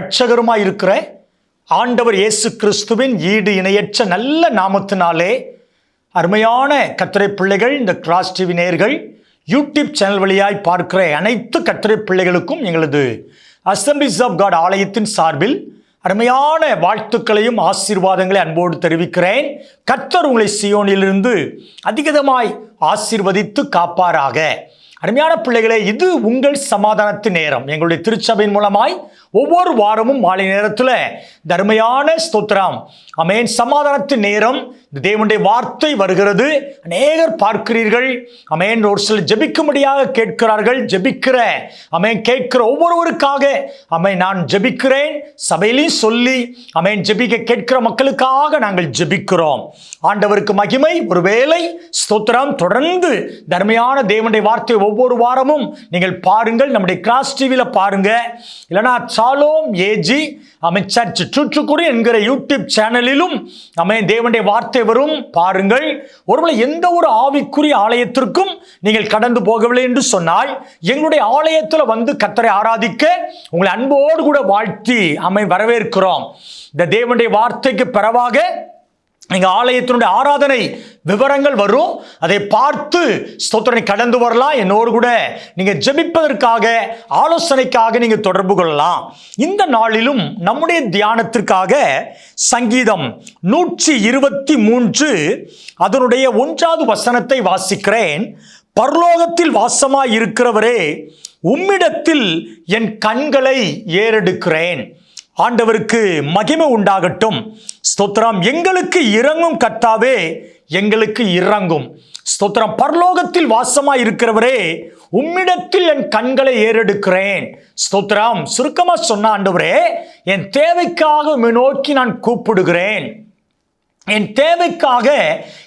இரட்சகருமாய் இருக்கிற ஆண்டவர் இயேசு கிறிஸ்துவின் ஈடு இணையற்ற நல்ல நாமத்தினாலே அருமையான கத்திரை பிள்ளைகள் இந்த கிராஸ் டிவி நேயர்கள் யூடியூப் சேனல் வழியாய் பார்க்கிற அனைத்து கத்திரை பிள்ளைகளுக்கும் எங்களது அசம்பிளிஸ் ஆஃப் காட் ஆலயத்தின் சார்பில் அருமையான வாழ்த்துக்களையும் ஆசீர்வாதங்களை அன்போடு தெரிவிக்கிறேன். கத்தர் உங்களை சியோனிலிருந்து அதிகமாய் ஆசீர்வதித்து காப்பாராக. அருமையான பிள்ளைகளே இது உங்கள் சமாதானத்தின் நேரம். எங்களுடைய திருச்சபையின் மூலமாய் ஒவ்வொரு வாரமும் மாலை நேரத்தில் தர்மையான ஸ்தோத்திரம். அமேன் சமாதானத்தின் நேரம். தேவனுடைய வார்த்தை வருகிறது. அநேகர் பார்க்கிறீர்கள். அமேன் ஒரு சில ஜெபிக்கும்படியாக கேட்கிறார்கள். ஜெபிக்கிற அமேன் கேட்கிற ஒவ்வொருவருக்காக அமேன் நான் ஜெபிக்கிறேன். சபையிலையும் சொல்லி அமேன் ஜெபிக்க கேட்கிற மக்களுக்காக நாங்கள் ஜெபிக்கிறோம். ஆண்டவருக்கு மகிமை. ஒருவேளை ஸ்தோத்திரம் தொடர்ந்து தர்மையான தேவனுடைய வார்த்தை ஒவ்வொரு வாரமும் நீங்கள் பாருங்கள். நம்முடைய கிராஸ் டிவியில் பாருங்க. இல்லைனா ஷாலோம் ஏஜி அமைச்சர் சுற்றுக்குடி என்கிற யூடியூப் சேனலிலும் அமை தேவனுடைய வார்த்தை வரும். பாருங்கள். ஒருவேளை எந்த ஒரு ஆவிக்குரிய ஆலயத்திற்கும் நீங்கள் கடந்து போகவில்லை என்று சொன்னால் எங்களுடைய ஆலயத்தில் வந்து கத்தரை ஆராதிக்க உங்களை அன்போடு கூட வாழ்த்தி அமை வரவேற்கிறோம். இந்த தேவனுடைய வார்த்தைக்கு பிறவாக நீங்கள் ஆலயத்தினுடைய ஆராதனை விவரங்கள் வரும். அதை பார்த்து ஸ்தோத்திரனை கடந்து வரலாம். என்னோடு கூட நீங்கள் ஜெபிப்பதற்காக ஆலோசனைக்காக நீங்கள் தொடர்பு கொள்ளலாம். இந்த நாளிலும் நம்முடைய தியானத்திற்காக சங்கீதம் நூற்றி இருபத்தி மூன்று அதனுடைய ஒன்றாவது வசனத்தை வாசிக்கிறேன். பரலோகத்தில் வாசமாய் இருக்கிறவரே உம்மிடத்தில் என் கண்களை ஏறெடுக்கிறேன். ஆண்டவருக்கு மகிமை உண்டாகட்டும். ஸ்தோத்திரம். எங்களுக்கு இறங்கும் கத்தாவே எங்களுக்கு இறங்கும். ஸ்தோத்திரம். பரலோகத்தில் வாசமாய் இருக்கிறவரே உம்மிடத்தில் என் கண்களை ஏறெடுக்கிறேன். ஸ்தோத்திரம். சுருக்கமா சொன்ன ஆண்டவரே என் தேவைக்காக உம்மை நோக்கி நான் கூப்பிடுகிறேன். என் தேவைக்காக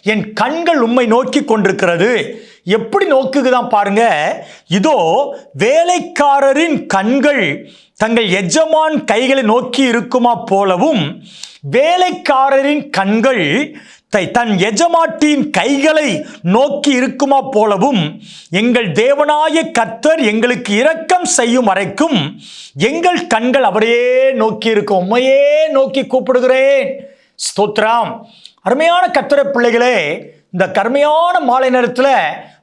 என் கண்கள் உம்மை நோக்கி கொண்டிருக்கிறது. எப்படி நோக்குதான் பாருங்க. இதோ வேலைக்காரரின் கண்கள் தங்கள் எஜமான் கைகளை நோக்கி இருக்குமா போலவும் வேலைக்காரரின் கண்கள் தை- தன் எஜமாட்டியின் கைகளை நோக்கி இருக்குமா போலவும் எங்கள் தேவனாய கர்த்தர் எங்களுக்கு இரக்கம் செய்யும் வரைக்கும் எங்கள் கண்கள் அவரையே நோக்கி இருக்கும் உண்மையே நோக்கி கூப்பிடுகிறேன். ஸ்தோத்ராம் அருமையான கத்திர பிள்ளைகளே இந்த கருமையான மாலை நேரத்தில்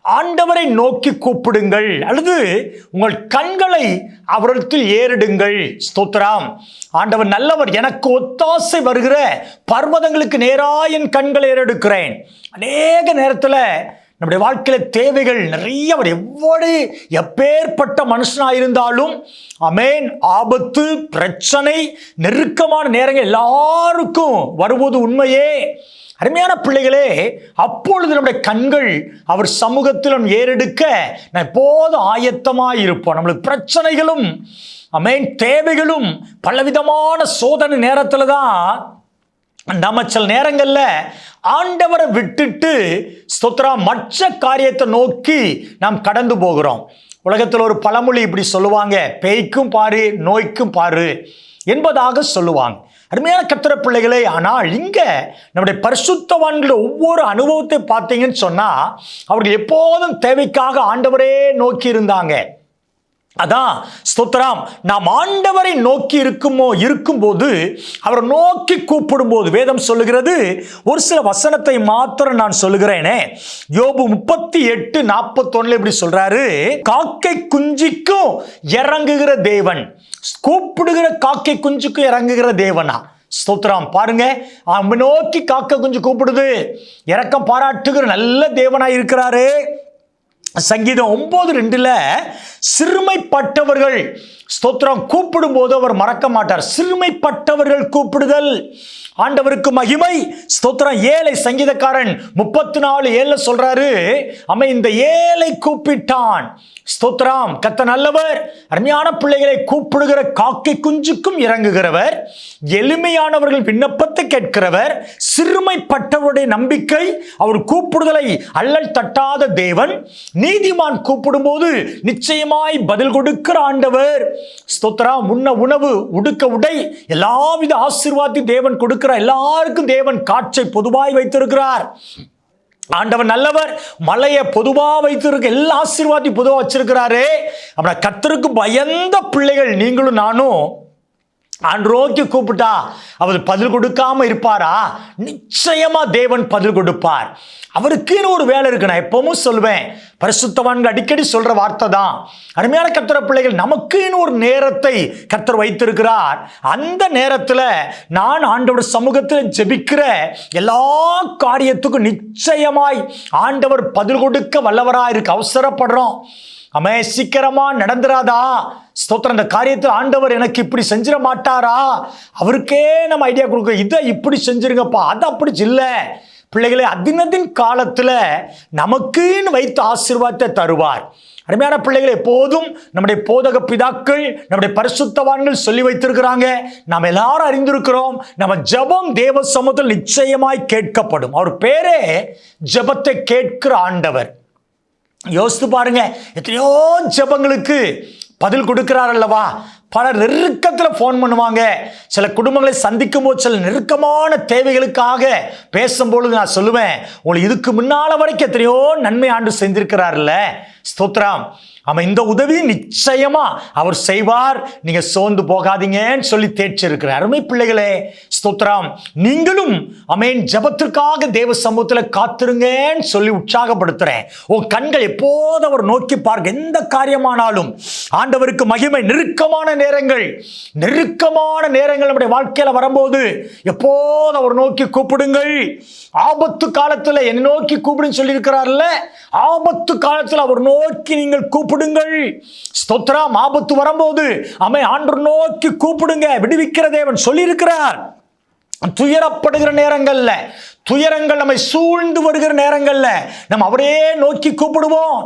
ஆண்டவரை நோக்கி கூப்பிடுங்கள். அல்லது உங்கள் கண்களை அவரிடத்தில் ஏறிடுங்கள். ஸ்தோத்திரம். ஆண்டவர் நல்லவர் எனக்கு ஒத்தாசை வருகிற பர்வதங்களுக்கு நேராக என் கண்களை ஏறெடுக்கிறேன். அநேக நேரத்தில் நம்முடைய வாழ்க்கையில் தேவைகள் நிறைய அவர் எவ்வளவு எப்பேற்பட்ட மனுஷனாக இருந்தாலும் அமேன் ஆபத்து பிரச்சனை நெருக்கமான நேரங்கள் எல்லாருக்கும் வருவது உண்மையே. அருமையான பிள்ளைகளே அப்பொழுது நம்முடைய கண்கள் அவர் சமூகத்தில் நம் ஏறெடுக்க நான் எப்போதும் ஆயத்தமாக இருப்போம். நம்மளுக்கு பிரச்சனைகளும் அமேன் தேவைகளும் பலவிதமான சோதனை நேரத்தில் தான் நம்ம சில நேரங்களில் ஆண்டவரை விட்டுட்டு ஸ்தோத்ரா மற்ற காரியத்தை நோக்கி நாம் கடந்து போகிறோம். உலகத்தில் ஒரு பழமொழி இப்படி சொல்லுவாங்க பேய்க்கும் பாரு நோய்க்கும் பாரு என்பதாக சொல்லுவாங்க. அருமையான கத்திர பிள்ளைகளே ஆனால் இங்கே நம்முடைய பரிசுத்தவான்கள ஒவ்வொரு அனுபவத்தை பார்த்தீங்கன்னு சொன்னால் அவர்கள் எப்போதும் தேவைக்காக ஆண்டவரே நோக்கி இருந்தாங்க. அதான் ஸ்தோத்ராம் நாம் ஆண்டவரை நோக்கி இருக்குமோ இருக்கும்போது அவரை நோக்கி கூப்பிடும்போது வேதம் சொல்லுகிறது ஒரு சில வசனத்தை மாத்திரம் நான் சொல்லுகிறேனே. யோபு முப்பத்தி எட்டு நாற்பத்தொன்னுல இப்படி சொல்றாரு காக்கை குஞ்சிக்கும் இறங்குகிற தேவன். கூப்பிடுகிற காக்கை குஞ்சுக்கும் இறங்குகிற தேவனா? ஸ்தோத்திரம் பாருங்க. அவன் நோக்கி காக்கை குஞ்சு கூப்பிடுது. இறக்கம் பாராட்டுகிற நல்ல தேவனாய் இருக்கிறாரு. சங்கீதம் ஒம்பது ரெண்டில் சிறுமைப்பட்டவர்கள் ஸ்தோத்திரம் கூப்பிடும் போது அவர் மறக்க மாட்டார். சிறுமைப்பட்டவர்கள் கூப்பிடுதல். ஆண்டவருக்கு மகிமை. ஸ்தோத்திரம். ஏழை சங்கீதக்காரன் முப்பத்தி நாலு ஏழுல சொல்றாரு அமை இந்த ஏழை கூப்பிட்டான். ஸ்தோத்ராம் கத்த நல்லவர். அருமையான பிள்ளைகளை கூப்பிடுகிற காக்கை குஞ்சுக்கும் இறங்குகிறவர். எளிமையானவர்கள் விண்ணப்பத்தை கேட்கிறவர். சிறுமைப்பட்டவருடைய நம்பிக்கை. அவர் கூப்பிடுதலை அல்லல் தட்டாத தேவன். நீதிமான் கூப்பிடும்போது நிச்சயமாய் பதில் கொடுக்கிற ஆண்டவர். ஸ்தோத்ராம் உண்ண உணவு உடுக்க உடை எல்லாவித ஆசீர்வாதத்தையும் தேவன் இருக்கிற எல்லாருக்கும் தேவன் காற்றை பொதுவாய் வைத்திருக்கிறார். ஆண்டவர் நல்லவர் மலையை பொதுவாக வைத்திருக்க எல்லா ஆசீர்வாதி பொதுவாக வச்சிருக்கிறாரு. அப்படின்னா கத்தருக்கு பயந்த பிள்ளைகள் நீங்களும் நானும் ஆண்டோக்கி கூப்பிட்டா அவர் பதில் கொடுக்காம இருப்பாரா? நிச்சயமா தேவன் பதில் கொடுப்பார். அவருக்குன்னு ஒரு வேலை இருக்கு நான் எப்பவும் சொல்லுவேன் பரிசுத்தவான்கள் அடிக்கடி சொல்ற வார்த்தை தான். அருமையான கத்திர பிள்ளைகள் நமக்குன்னு ஒரு நேரத்தை கத்தர் வைத்திருக்கிறார். அந்த நேரத்தில் நான் ஆண்டவர் சமூகத்தில் ஜெபிக்கிற எல்லா காரியத்துக்கும் நிச்சயமாய் ஆண்டவர் பதில் கொடுக்க வல்லவராக இருக்கு அவசரப்படுறோம். அமே சீக்கிரமா நடந்துராதா? ஸ்தோத்திரம். இந்த காரியத்தில் ஆண்டவர் எனக்கு இப்படி செஞ்சிட மாட்டாரா? அவருக்கே நம்ம ஐடியா கொடுக்க இதை இப்படி செஞ்சிருங்கப்பா அது அப்படி இல்லை. பிள்ளைகளை அதினதின் காலத்தில் நமக்குன்னு வைத்து ஆசீர்வாதத்தை தருவார். அருமையான பிள்ளைகள் எப்போதும் நம்முடைய போதக பிதாக்கள் நம்முடைய பரிசுத்தவான்கள் சொல்லி வைத்திருக்கிறாங்க. நாம் எல்லாரும் அறிந்திருக்கிறோம் நம்ம ஜெபம் தேவ சமூகத்தில் நிச்சயமாய் கேட்கப்படும். அவர் பேரே ஜெபத்தை கேட்கிற ஆண்டவர். யோசித்து பாருங்க எத்தனையோ ஜெபங்களுக்கு பதில் கொடுக்கிறார் அல்லவா பல நெருக்கத்தில் ஃபோன் பண்ணுவாங்க. சில குடும்பங்களை சந்திக்கும் போது சில நெருக்கமான தேவைகளுக்காக பேசும்பொழுது நான் சொல்லுவேன் உங்களுக்கு இதுக்கு முன்னால வரைக்கும் எத்தனையோ நன்மை ஆண்டு செஞ்சிருக்கிறார்ல ஸ்தோத்ராம் அவன் இந்த உதவி நிச்சயமா அவர் செய்வார். நீங்க சோர்ந்து போகாதீங்கன்னு சொல்லி தேய்ச்சி இருக்கிற அருமை பிள்ளைகளே ஸ்தோத்ராம் நீங்களும் அமேன் ஜபத்திற்காக தேவ சமூகத்தில் காத்திருங்கன்னு சொல்லி உற்சாகப்படுத்துறேன். உன் கண்கள் எப்போது அவர் நோக்கி பார்க்க எந்த காரியமானாலும். ஆண்டவருக்கு மகிமை நெருக்கமான நேரங்கள் நெருக்கமான நேரங்கள் நம்முடைய வாழ்க்கையில் வரும்போது எப்போது அவர் நோக்கி கூப்பிடுங்கள். ஆபத்து காலத்தில் என்னை நோக்கி கூப்பிடுன்னு சொல்லியிருக்கிறார்ல ஆபத்து காலத்தில் அவர் நோக்கி நோக்கி நீங்கள் கூப்பிடுங்கள். ஸ்தோத்ராம் ஆபத்து வரும்போது அமை ஆண்டு நோக்கி கூப்பிடுங்க. விடுவிக்கிற தேவன் சொல்லியிருக்கிறார். துயரப்படுகிற நேரங்களில் துயரங்கள் நம்மை சூழ்ந்து வருகிற நேரங்களில் நம்ம அவரே நோக்கி கூப்பிடுவோம்.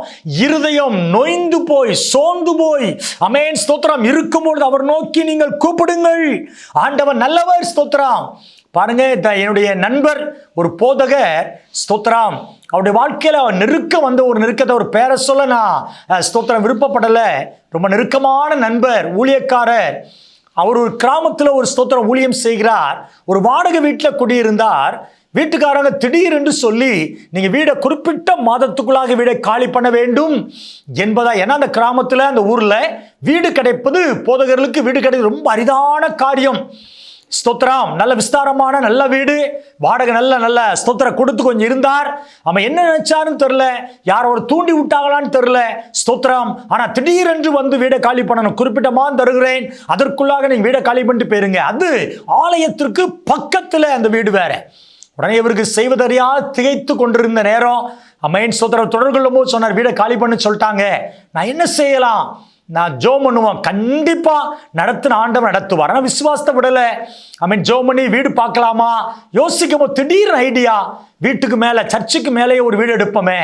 இருதயம் நொய்ந்து போய் சோர்ந்து போய் அமேன் ஸ்தோத்திரம் இருக்கும்பொழுது அவர் நோக்கி நீங்கள் கூப்பிடுங்கள். ஆண்டவர் நல்லவர் ஸ்தோத்திரம். பாருங்க என்னுடைய நண்பர் ஒரு போதகர் ஸ்தோத்ராம் அவருடைய வாழ்க்கையில் அவர் நெருக்க வந்த ஒரு நெருக்கத்தை ஒரு பேரை சொல்ல நான் ஸ்தோத்திரம் விருப்பப்படலை. ரொம்ப நெருக்கமான நண்பர் ஊழியக்காரர். அவர் ஒரு கிராமத்தில் ஒரு ஸ்தோத்திரம் ஊழியம் செய்கிறார். ஒரு வாடகை வீட்டில் குடியிருந்தார். வீட்டுக்காரங்க திடீரென்று சொல்லி நீங்கள் வீடை குறிப்பிட்ட மாதத்துக்குள்ளாக வீடை காலி பண்ண வேண்டும். என்பதா ஏன்னா அந்த கிராமத்தில் அந்த ஊரில் வீடு கிடைப்பது போதகர்களுக்கு வீடு கிடைப்பது ரொம்ப அரிதான காரியம். ஸ்தோத்திரம். நல்ல விஸ்தாரமான நல்ல வீடு. வாடகை நல்ல நல்ல ஸ்தோத்திர கொடுத்து கொஞ்சம் இருந்தார். அவன் என்ன நினைச்சாருன்னு தெரில யாரோ ஒரு தூண்டி விட்டாங்களான்னு தெரில ஸ்தோத்திரம். ஆனால் திடீரென்று வந்து வீடை காலி பண்ணணும் குறிப்பிட்டமாக தருகிறேன். அதற்குள்ளாக நீங்கள் வீடை காலி பண்ணிட்டு போயிருங்க. அது ஆலயத்திற்கு பக்கத்தில் அந்த வீடு வேற. உடனே இவருக்கு செய்வதறியா திகைத்து கொண்டிருந்த நேரம். அம்மையின் சோதரர் தொடர்கொள்ளும் போது சொன்னார் வீடை காலி பண்ண சொல்லிட்டாங்க. நான் என்ன செய்யலாம்? நான் ஜோம் பண்ணுவோம் கண்டிப்பாக நடத்தின ஆண்டவன் நடத்துவார். ஆனால் விசுவாசத்தை விடலை. ஐ மீன் ஜோம் பண்ணி வீடு பார்க்கலாமா? யோசிக்கும் போது திடீர்னு ஐடியா வீட்டுக்கு மேலே சர்ச்சுக்கு மேலேயே ஒரு வீடு எடுப்போமே.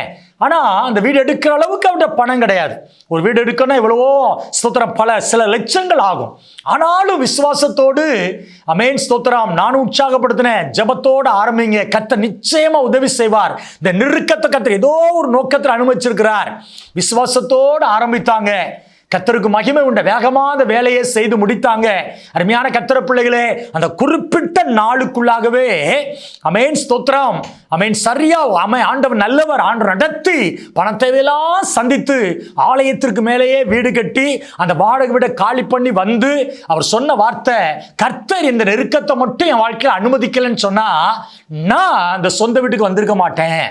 ஆனால் அந்த வீடு எடுக்கிற அளவுக்கு அவர்கிட்ட பணம் கிடையாது. ஒரு வீடு எடுக்கணும்னா எவ்வளவோ ஸ்தோத்திரம் பல சில லட்சங்கள் ஆகும். ஆனாலும் விசுவாசத்தோடு அமேன் ஸ்தோத்திரம் நானும் உற்சாகப்படுத்தினேன். ஜெபத்தோடு ஆரம்பிங்க. கத்த நிச்சயமாக உதவி செய்வார். இந்த நெருக்கத்தை கத்த ஏதோ ஒரு நோக்கத்தில் அனுமதிச்சிருக்கிறார். விசுவாசத்தோடு ஆரம்பித்தாங்க. கத்தருக்கு மகிமை உண்ட. வேகமாக அந்த வேலையை செய்து முடித்தாங்க. அருமையான கத்தர பிள்ளைகளே அந்த குறிப்பிட்ட நாளுக்குள்ளாகவே அமேன் ஸ்தோத்திரம். அமேன் சரியா அமை ஆண்டவர் நல்லவர் ஆண்டு நடத்தி பணத்தேவையெல்லாம் சந்தித்து ஆலயத்திற்கு மேலேயே வீடு கட்டி அந்த வாடகை விட காலி பண்ணி வந்து அவர் சொன்ன வார்த்தை கர்த்தர் இந்த நெருக்கத்தை மட்டும் என் வாழ்க்கையில் அனுமதிக்கலைன்னு சொன்னா நான் அந்த சொந்த வீட்டுக்கு வந்திருக்க மாட்டேன்.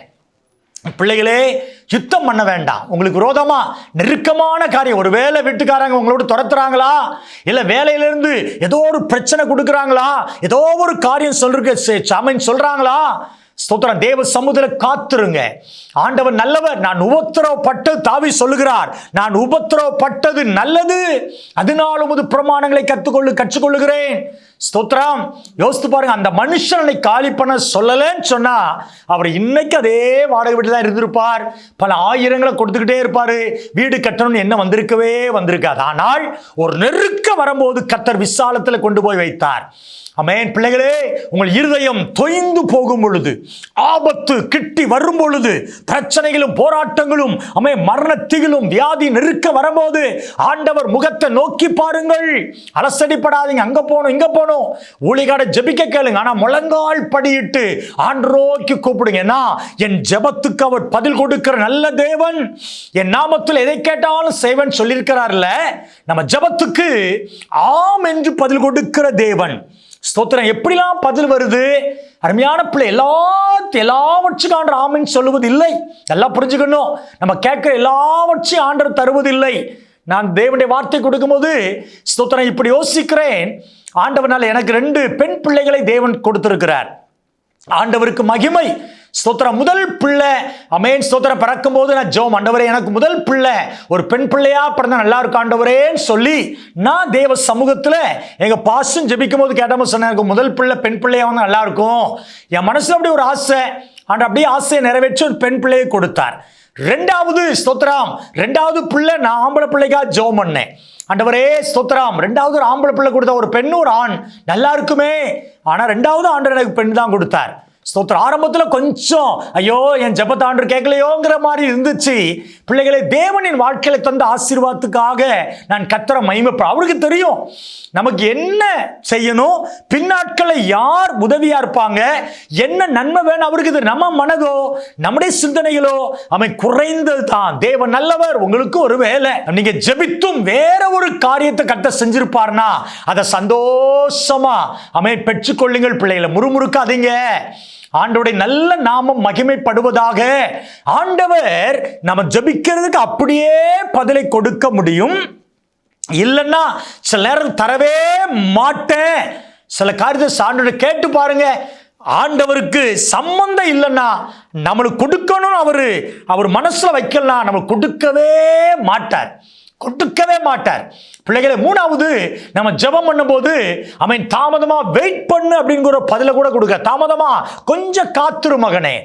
பிள்ளைகளே யுத்தம் பண்ண வேண்டாம். உங்களுக்கு விரோதமாக நெருக்கமான காரியம். ஒரு வேலை வீட்டுக்காரங்க உங்களோட துரத்துறாங்களா? இல்லை வேலையிலேருந்து ஏதோ ஒரு பிரச்சனை கொடுக்குறாங்களா? ஏதோ ஒரு காரியம் சொல்றதுக்கு சமைன்னு சொல்கிறாங்களா ஸ்தோத்திரம். தேவ சமுதிர காத்துருங்க. ஆண்டவர் நல்லவர். நான் உபத்திரவப்பட்டது தாவி சொல்லுகிறார். நான் உபத்திரவப்பட்டது நல்லது. அதனால் உமது பிரமாணங்களை கற்றுக்கொள்ளு கற்றுக்கொள்ளுகிறேன். ஸ்தோத்திரம். யோசித்து பாருங்க அந்த மனுஷனை காலி பண்ண சொல்லலன்னு சொன்னா அவர் இன்னைக்கு அதே வாடகை வீட்டில் தான் இருந்திருப்பார். பல ஆயிரங்களை கொடுத்துக்கிட்டே இருப்பாரு. வீடு கட்டணும்னு என்ன வந்திருக்கவே வந்திருக்காது. ஆனால் ஒரு நெருக்க வரும்போது கத்தர் விசாலத்தில் கொண்டு போய் வைத்தார். அமேன் பிள்ளைகளே உங்கள் இருதயம் தொய்ந்து போகும் பொழுது ஆபத்து கிட்டி வரும் பொழுது பிரச்சனைகளும் போராட்டங்களும் அமே மரணத்திகளும் வியாதி நெருக்க வரும்போது ஆண்டவர் முகத்தை நோக்கி பாருங்கள். அலசடிப்படாதீங்க. அங்க போகணும் இங்க போகணும். ஊழிகாட ஜெபிக்க கேளுங்க. ஆனா முழங்கால் படியிட்டு ஆண்டரோக்கி கூப்பிடுங்கன்னா என் ஜெபத்துக்கு அவர் பதில் கொடுக்கிற நல்ல தேவன் என் நாமத்தில் எதை கேட்டாலும் செய்வன் சொல்லியிருக்கிறார்ல. நம்ம ஜெபத்துக்கு ஆம் என்று பதில் கொடுக்கிற தேவன். ஸ்தோத்திரம். எப்படிலாம் பதில் வருது? அருமையான பிள்ளை. எல்லாத்தையும் எல்லாவற்றுக்கும் ஆண்டர் ஆமென்னு சொல்லுவது இல்லை எல்லாம் புரிஞ்சுக்கணும். நம்ம கேட்குற எல்லாவற்றையும் ஆண்டர் தருவதில்லை. நான் தேவனுடைய வார்த்தை கொடுக்கும்போது ஸ்தோத்திரம் இப்படி யோசிக்கிறேன். ஆண்டவனால் எனக்கு ரெண்டு பெண் பிள்ளைகளை தேவன் கொடுத்திருக்கிறார். ஆண்டவருக்கு மகிமை. ஸ்தோத்திரம். முதல் பிள்ளை அமேன் ஸ்தோத்திரம் பிறக்கும் போது நான் ஜோம் ஆண்டவரே எனக்கு முதல் பிள்ளை ஒரு பெண் பிள்ளையா பிறந்தா நல்லா இருக்கும் ஆண்டவரேன்னு சொல்லி நான் தேவ சமூகத்தில் எங்க பாசம் ஜெபிக்கும் போது கேட்டபோது சொன்னேன் எனக்கு முதல் பிள்ளை பெண் பிள்ளையா வந்து நல்லா இருக்கும். என் மனசுல அப்படி ஒரு ஆசை. ஆண்டு அப்படியே ஆசையை நிறைவேற்றி ஒரு பெண் பிள்ளையை கொடுத்தார். ரெண்டாவது ஸ்தோத்திரம் ரெண்டாவது பிள்ளை நான் ஆம்பளை பிள்ளைக்கா ஜோம் பண்ணேன். ஆண்டவரே ஸ்தோத்ராம் ரெண்டாவது ஒரு ஆம்பளை பிள்ளை கொடுத்த ஒரு பெண் ஒரு ஆண். நல்லா இருக்குமே. ஆனால் ரெண்டாவது ஆண்டு எனக்கு பெண் தான் கொடுத்தார். ஸ்தோத்திரம். ஆரம்பத்தில் கொஞ்சம் ஐயோ என் ஜபத்தாண்டு கேட்கலையோங்கிற மாதிரி இருந்துச்சு. பிள்ளைகளை தேவனின் வாழ்க்கையில தந்த ஆசீர்வாதத்துக்காக நான் கத்தர மைமப்ப அவருக்கு தெரியும். நமக்கு என்ன செய்யணும்? பின்னாட்களை யார் உதவியா இருப்பாங்க? என்ன நன்மை வேணும் அவருக்கு? இது நம்ம மனதோ? நம்முடைய சிந்தனைகளோ? அவன் குறைந்தது தான். தேவன் நல்லவர் உங்களுக்கு ஒரு வேலை. நீங்க ஜெபித்தும் வேற ஒரு காரியத்தை கத்த செஞ்சிருப்பார்னா அதை சந்தோஷமா அமை பெற்றுக்கொள்ளுங்கள் பிள்ளைகளை முறுமுறுக்காதீங்க. ஆண்டவருடைய நல்ல நாமம் மகிமைப்படுவதாக ஆண்டவர் நம்ம ஜெபிக்கிறதுக்கு அப்படியே பதிலை கொடுக்க முடியும். இல்லைன்னா சில நேரம் தரவே மாட்டேன். சில காரியத்தை சான்றோட கேட்டு பாருங்க. ஆண்டவருக்கு சம்பந்தம் இல்லைன்னா நம்மளுக்கு கொடுக்கணும்னு அவர் அவர் மனசில் வைக்கலாம் நம்மளுக்கு கொடுக்கவே மாட்டார். கொடுக்கவே மாட்டார். பிள்ளைகளை மூணாவது நம்ம ஜெபம் பண்ணும்போது அவன் தாமதமா வெயிட் பண்ணு அப்படிங்கிற பதில கூட கொடுக்க தாமதமா கொஞ்சம் காத்துரு மகனே.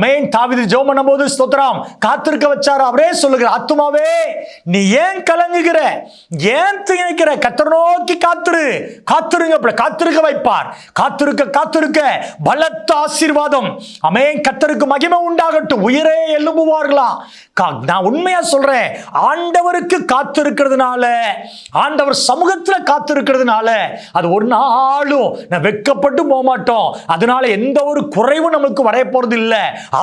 அமேன் தாவிது ஜெபம் பண்ணும்போது ஸ்தோத்ராம் காத்திருக்க வச்சார்? அவரே சொல்லுகிற ஆத்துமாவே நீ ஏன் கலங்குகிற? ஏன் திகைக்கிற? கத்தர் நோக்கி காத்துரு. காத்திருங்க அப்படி காத்திருக்க வைப்பார். காத்திருக்க காத்திருக்க பலத்த ஆசீர்வாதம். அமேன் கத்தருக்கு மகிமை உண்டாகட்டும். உயிரே எழும்புவார்களாம் கா- நான் உண்மையா சொல்றேன் ஆண்டவருக்கு காத்திருக்கிறதுனால ஆண்டவர் சமூகத்தில் காத்திருக்கிறதுனால அது ஒரு நாளும் நான் வெட்கப்பட்டு போக மாட்டோம். அதனால எந்த ஒரு குறைவும் நமக்கு வரைய போறது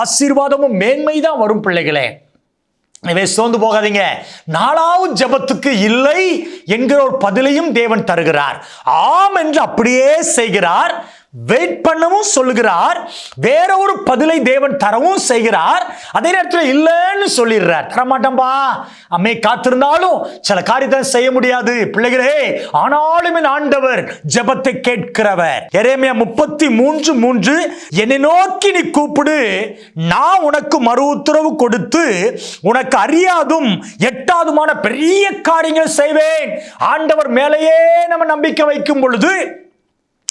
ஆசீர்வாதமும் மேன்மை தான் வரும் பிள்ளைகளே. எனவே சோர்ந்து போகாதீங்க. நாலாவது ஜெபத்துக்கு இல்லை என்கிற ஒரு பதிலையும் தேவன் தருகிறார். ஆம் என்று அப்படியே செய்கிறார். வெயிட் பண்ணவும் சொல்லுகிறார். வேற ஒரு பதிலை தேவன் தரவும் செய்கிறார். அதே நேரத்தில் இல்லைன்னு சொல்லிடுறார். தரமாட்டம்பா அம்மை காத்திருந்தாலும் சில காரியத்தை செய்ய முடியாது. பிள்ளைகளே ஆனாலும் என் ஆண்டவர் ஜெபத்தை கேட்கிறவர். எரேமியா முப்பத்தி மூன்று மூன்று என்னை நோக்கி நீ கூப்பிடு. நான் உனக்கு மறு உத்தரவு கொடுத்து உனக்கு அறியாதும் எட்டாதுமான பெரிய காரியங்கள் செய்வேன். ஆண்டவர் மேலேயே நம்ம நம்பிக்கை வைக்கும் பொழுது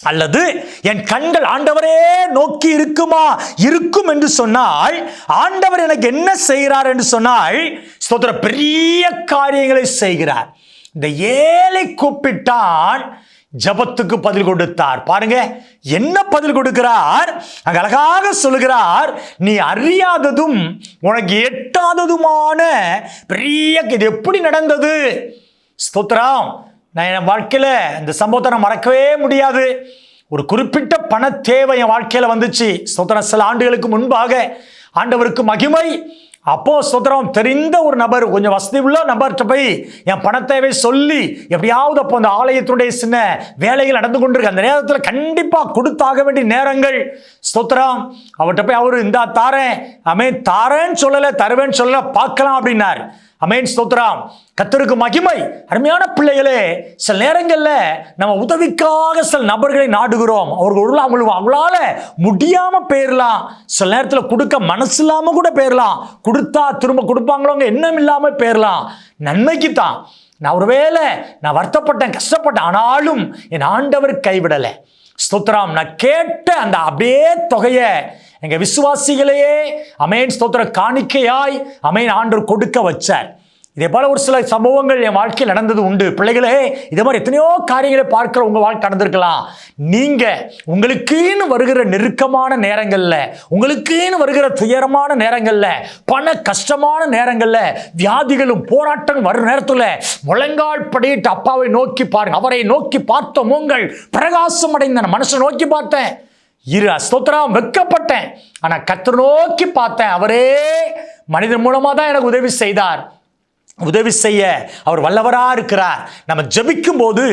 அல்லது என் கண்கள் ஆண்டவரே நோக்கி இருக்குமா? இருக்கும் என்று சொன்னால் ஆண்டவர் எனக்கு என்ன செய்கிறார் என்று சொன்னால் ஸ்தோத்திர பெரிய காரியங்களை செய்கிறார். இந்த ஏழை கூப்பிட்டான் ஜபத்துக்கு பதில் கொடுத்தார். பாருங்க என்ன பதில் கொடுக்கிறார்? அங்க அழகாக சொல்லுகிறார் நீ அறியாததும் உனக்கு எட்டாததுமான பெரிய இது எப்படி நடந்தது? ஸ்தோத்திரம் நான் என் வாழ்க்கையில் இந்த சம்பவத்தை நான் மறக்கவே முடியாது. ஒரு குறிப்பிட்ட பண தேவை என் வாழ்க்கையில் வந்துச்சு. சுதந்திரம் சில ஆண்டுகளுக்கு முன்பாக ஆண்டவருக்கு மகிமை. அப்போ சுதந்திரம் தெரிந்த ஒரு நபர் கொஞ்சம் வசதி உள்ள நபர்கிட்ட போய் என் பண தேவை சொல்லி எப்படியாவது அப்போ அந்த ஆலயத்தினுடைய சின்ன வேலைகள் நடந்து கொண்டிருக்கு. அந்த நேரத்தில் கண்டிப்பாக கொடுத்தாக வேண்டிய நேரங்கள். ஸ்தோத்திரம் அவர்கிட்ட போய் அவர் இந்தா தாரேன். அமே தாரேன்னு சொல்லலை தருவேன்னு சொல்லலை பார்க்கலாம் அப்படின்னார். அமேன் ஸ்தோத்ராம் கத்தருக்கு மகிமை. அருமையான பிள்ளைகளே சில நேரங்களில் நம்ம உதவிக்காக சில நபர்களை நாடுகிறோம். அவர்கள் அவங்களுக்கு அவங்களால முடியாமல் போயிடலாம் சில நேரத்தில் கொடுக்க மனசு இல்லாமல் கூட போயிடலாம் கொடுத்தா திரும்ப கொடுப்பாங்களோங்க எண்ணம் இல்லாமல் போயிடலாம் நன்மைக்கு தான் நான் ஒருவேளை நான் வருத்தப்பட்டேன் கஷ்டப்பட்டேன். ஆனாலும் என் ஆண்டவர் கைவிடலை. ஸ்தோத்ராம் நான் கேட்ட அந்த அப்படியே தொகையை எங்க விசுவாசிகளையே அமேன் ஸ்தோத்திர காணிக்கையாய் அமேன் ஆண்டு கொடுக்க வச்சார். இதே போல ஒரு சில சம்பவங்கள் என் வாழ்க்கையில் நடந்தது உண்டு. பிள்ளைகளே இதே மாதிரி எத்தனையோ காரியங்களை பார்க்குற உங்கள் வாழ்க்கை நடந்திருக்கலாம். நீங்கள் உங்களுக்குன்னு வருகிற நெருக்கமான நேரங்களில் உங்களுக்குன்னு வருகிற துயரமான நேரங்களில் பண கஷ்டமான நேரங்களில் வியாதிகளும் போராட்டம் வரும் நேரத்தில் முழங்கால் படியிட்டு அப்பாவை நோக்கி பாருங்க. அவரை நோக்கி பார்த்த உங்கள் பிரகாசம் அடைந்த நான் மனசை நோக்கி பார்த்தேன். இரு ஸ்தோத்திரம் வெட்கப்பட்டேன் ஆனால் கத்தர் நோக்கி பார்த்தேன். அவரே மனிதன் மூலமாக தான் எனக்கு உதவி செய்தார். உதவி செய்ய அவர் வல்லவராக இருக்கிறார். நம்ம ஜபிக்கும் போது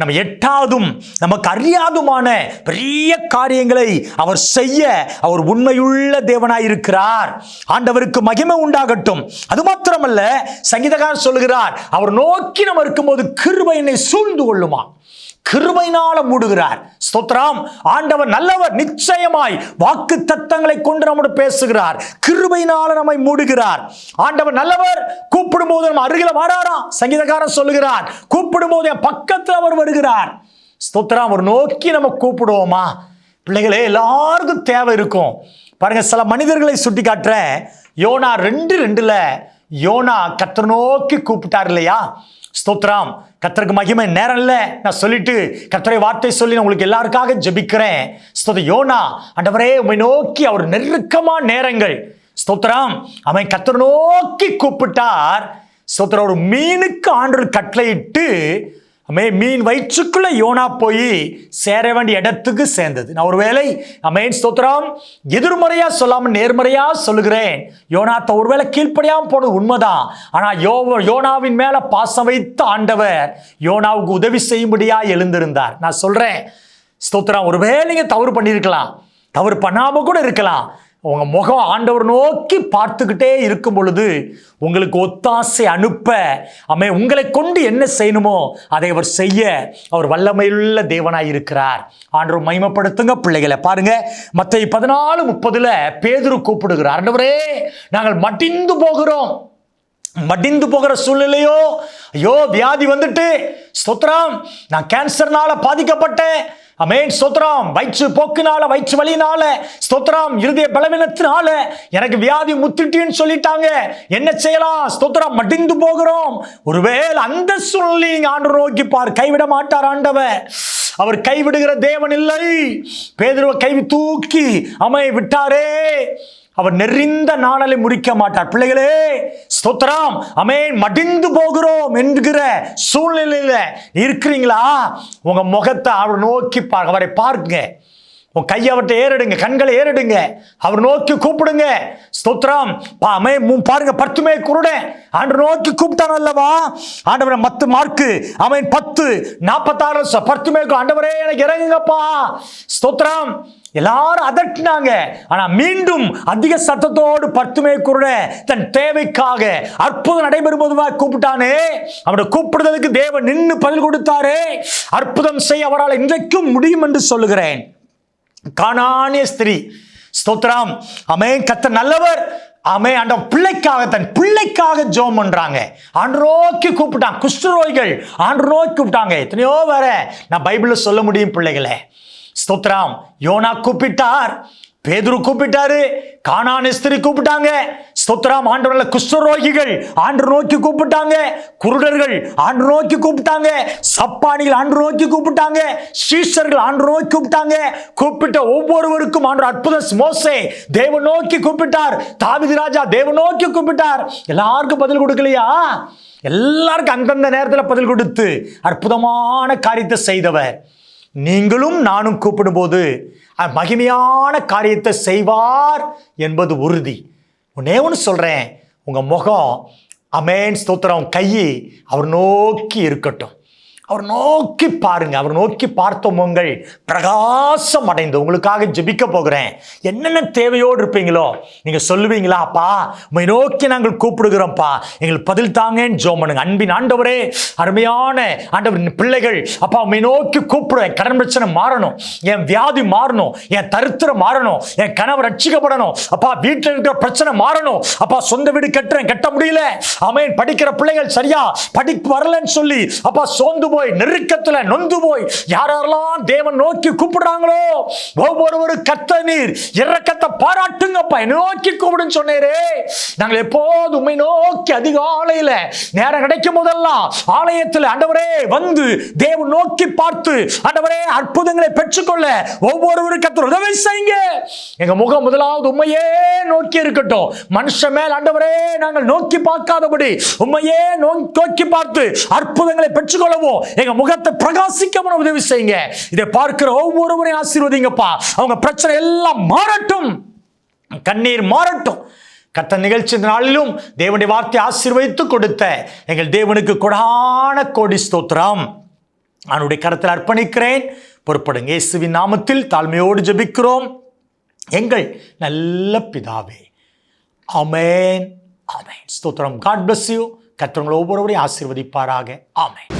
நம்ம எட்டாவதும் நமக்கு அறியாதுமான பெரிய காரியங்களை அவர் செய்ய அவர் உண்மையுள்ள தேவனாய் இருக்கிறார். ஆண்டவருக்கு மகிமை உண்டாகட்டும். அது மாத்திரமல்ல சங்கீதக்காரர் சொல்லுகிறார் அவர் நோக்கி நம்ம இருக்கும்போது கிருபை என்னை சூழ்ந்து கொள்ளுமா? கிருபைனால மூடுகிறார். ஸ்தோத்ராம் ஆண்டவர் நல்லவர் நிச்சயமாய் வாக்கு தத்தங்களை கொண்டு நம்மோடு பேசுகிறார். கிருபைனால நம்மை மூடுகிறார். ஆண்டவர் நல்லவர் கூப்பிடும் போது நம்ம அருகில வராராம் சங்கீதக்காரன் சொல்லுகிறார். கூப்பிடும் போது என் பக்கத்தில் அவர் வருகிறார். ஸ்தோத்திரம். அவர் நோக்கி நம்ம கூப்பிடுவோமா? பிள்ளைகளே எல்லாருக்கும் தேவை இருக்கும். பாருங்க சில மனிதர்களை சுட்டி காட்டுற யோனா ரெண்டு ரெண்டுல யோனா கத்தர் நோக்கி கூப்பிட்டார் இல்லையா? ஸ்தோத்ராம். கத்தருக்கு மகிமை நேரம் இல்லை நான் சொல்லிட்டு கத்தரை வார்த்தை சொல்லி நான் உங்களுக்கு எல்லாருக்காக ஜெபிக்கிறேன். ஸ்தோத யோனா அண்டவரே உண்மை நோக்கி அவர் நெருக்கமான நேரங்கள். ஸ்தோத்ராம் அவன் கத்தரை நோக்கி கூப்பிட்டார். ஸ்தோத்திரம் ஒரு மீனுக்கு ஆண்டு கட்டளையிட்டு அமே மீன் வயிற்றுக்குள்ள யோனா போய் சேர வேண்டிய இடத்துக்கு சேர்ந்தது. நான் ஒருவேளை அமேன் ஸ்தோத்திரம் எதிர்மறையா சொல்லாம நேர்மறையா சொல்லுகிறேன். யோனாத்த ஒருவேளை கீழ்ப்படியாம போனது உண்மைதான். ஆனா யோ யோனாவின் மேல பாசம் வைத்த ஆண்டவர் யோனாவுக்கு உதவி செய்யும்படியா எழுந்திருந்தார். நான் சொல்றேன் ஸ்தோத்திரம் ஒருவேளை நீங்க தவறு பண்ணியிருக்கலாம். தவறு பண்ணாம கூட இருக்கலாம். உங்க முகம் ஆண்டவர் நோக்கி பார்த்துக்கிட்டே இருக்கும் பொழுது உங்களுக்கு ஒத்தாசை அனுப்ப அமை உங்களை கொண்டு என்ன செய்யணுமோ அதை அவர் செய்ய அவர் வல்லமையுள்ள தேவனாய் இருக்கிறார். ஆண்டவர் மைமப்படுத்துங்க பிள்ளைகளை. பாருங்க மற்ற பதினாலு முப்பதுல பேதுரு கூப்பிடுகிறார். ஆண்டவரே நாங்கள் மட்டிந்து போகிறோம். மடிந்து போகிற சூழ்நிலையோ ஐயோ வியாதி வந்துட்டு. ஸ்தோத்திரம் நான் கேன்சர்னால பாதிக்கப்பட்டேன். அமேன் ஸ்தோத்திரம். வயிற்று போக்குனால வயிற்று வலினால ஸ்தோத்திரம். இருதய பலவீனத்தினால எனக்கு வியாதி முத்திட்டுன்னு சொல்லிட்டாங்க. என்ன செய்யலாம்? ஸ்தோத்திரம் மடிந்து போகிறோம். ஒருவேளை அந்த சூழ்நிலை ஆண்டு நோக்கிப்பார் கைவிட மாட்டார் ஆண்டவர். அவர் கைவிடுகிற தேவன் இல்லை. பேதுருவை கை தூக்கி அமை விட்டாரே. அவர் நெறிந்த நாணலை முடிக்க மாட்டார். பிள்ளைகளே ஸ்தோத்திரம். அமேன். மடிந்து போகிறோம் என்கிற சூழ்நிலையில் இருக்கிறீங்களா? உங்க முகத்தை அவர் நோக்கி அவரை பார்க்குங்க. உன் கையை அவர்கிட்ட ஏறிடுங்க கண்களை ஏறிடுங்க. அவர் நோக்கி கூப்பிடுங்க. ஸ்தோத்ரம் பா- அமே பாருங்க பத்துமே குருடன் ஆண்டு நோக்கி கூப்பிட்டான் அல்லவா? ஆண்டவரை மத்து மார்க்கு. அவன் பத்து. நாற்பத்தாறு ச- பத்துமே கு- ஆண்டவரே எனக்கு இறங்குங்கப்பா. ஸ்தோத்ரம் எல்லாரும் அதட்டினாங்க. ஆனா மீண்டும் அதிக சத்தத்தோடு பத்துமே குருட தன் தேவைக்காக அற்புதம் நடைபெறும் போதுவா கூப்பிட்டானே. அவனை கூப்பிடுறதுக்கு தேவன் நின்று பதில் கொடுத்தாரே. அற்புதம் செய்ய அவரால் இன்றைக்கும் முடியும் என்று சொல்லுகிறேன். காணானிய ஸ்திரீ ஸ்தோத்ராம் அமே கத்த நல்லவர். அமே அந்த பிள்ளைக்காக தன் பிள்ளைக்காக ஜோம் பண்றாங்க. ஆண்டு நோக்கி கூப்பிட்டான். குஷ்டரோய்கள் ஆண்டு நோக்கி கூப்பிட்டாங்க. எத்தனையோ வேற நான் பைபிளில் சொல்ல முடியும் பிள்ளைகளை. ஸ்தோத்ராம் யோனா கூப்பிட்டார். பேதுரு கூப்பிட்டாரு. கானான் ஸ்திரி கூப்பிட்டாங்க. ஸ்தோத்திரம். ஆண்டவர்ல குஷ்டரோகிகள் ஆண்டு நோக்கி கூப்பிட்டாங்க. குருடர்கள் ஆண்டு நோக்கி கூப்பிட்டாங்க. சப்பானிகள் ஆண்டு நோக்கி கூப்பிட்டாங்க. சீஷர்கள் ஆண்டு நோக்கி கூப்பிட்டாங்க. கூப்பிட்ட ஒவ்வொருவருக்கும் ஆண்டு அற்புத மோசே தேவ நோக்கி கூப்பிட்டார். தாவிதி ராஜா தேவ நோக்கி கூப்பிட்டார். எல்லாருக்கும் பதில் கொடுக்கலையா? எல்லாருக்கும் அந்தந்த நேரத்தில் பதில் கொடுத்து அற்புதமான காரியத்தை செய்தவர். நீங்களும் நானும் கூப்பிடும்போது மகிமையான காரியத்தை செய்வார் என்பது உறுதி. உன்னே ஒன்று சொல்கிறேன் உங்கள் முகம் அமேன் ஸ்தோத்திரம் கை அவர் நோக்கி இருக்கட்டும். அவர் நோக்கி பாருங்க அவர் நோக்கி பார்த்த உங்கள் பிரகாசம் அடைந்து உங்களுக்காக ஜெபிக்க போகிறேன். என்னென்ன தேவையோடு இருப்பீங்களோ நீங்கள் சொல்லுவீங்களா அப்பா உண்மை நோக்கி நாங்கள் கூப்பிடுகிறோம்ப்பா. எங்களுக்கு பதில் தாங்கன்னு ஜோம் பண்ணுங்க. அன்பின் ஆண்டவரே அருமையான ஆண்டவர் பிள்ளைகள் அப்பா உண்மை நோக்கி கூப்பிடுவேன் கடன் பிரச்சனை மாறணும். என் வியாதி மாறணும். என் தருத்திரம் மாறணும். என் கணவர் ரட்சிக்கப்படணும். அப்பா வீட்டில் இருக்கிற பிரச்சனை மாறணும். அப்பா சொந்த வீடு கட்டுறேன். கட்ட முடியல. அவன் படிக்கிற பிள்ளைகள் சரியா? படிப்பு வரலன்னு சொல்லி அப்பா சோர்ந்து போய் நெருக்கத்தில் நெருக்கத்துல நொந்து போய் யாரெல்லாம் தேவன் நோக்கி கூப்பிடுறாங்களோ ஒவ்வொருவரு கத்த நீர் இறக்கத்தை பாராட்டுங்கப்பா நோக்கி கூப்பிடுன்னு சொன்னேரே. நாங்கள் எப்போது உண்மை நோக்கி அதிகாலையில் நேரம் கிடைக்கும் போதெல்லாம் ஆலயத்தில் ஆண்டவரே வந்து தேவன் நோக்கி பார்த்து ஆண்டவரே அற்புதங்களை பெற்றுக்கொள்ள ஒவ்வொருவரும் கத்தர் உதவி செய்யுங்க. எங்க முகம் முதலாவது உண்மையே நோக்கி இருக்கட்டும். மனுஷன் மேல் ஆண்டவரே நாங்கள் நோக்கி பார்க்காதபடி உண்மையே நோக்கி பார்த்து அற்புதங்களை பெற்றுக்கொள்ளவும் எங்க முகத்தை பிரகாசிக்க உதவி செய்யுங்க. இதை பார்க்கிற ஒவ்வொருவரையும் ஆசீர்வதிங்கப்பா. அவங்க பிரச்சனை எல்லாம் மாறட்டும். கண்ணீர் மாறட்டும். கத்த நிகழ்ச்சி நாளிலும் தேவனுடைய வார்த்தை ஆசீர்வதித்து கொடுத்த எங்கள் தேவனுக்கு கொடான கோடி ஸ்தோத்திரம். அவனுடைய கரத்தில் அர்ப்பணிக்கிறேன். பொறுப்படுங்க இயேசுவின் நாமத்தில் தாழ்மையோடு ஜபிக்கிறோம். எங்கள் நல்ல பிதாவே. அமேன் ஆமென். ஸ்தோத்திரம். காட் பிளஸ் யூ கத்தவங்களை ஒவ்வொருவரையும் ஆசீர்வதிப்பாராக. ஆமேன்.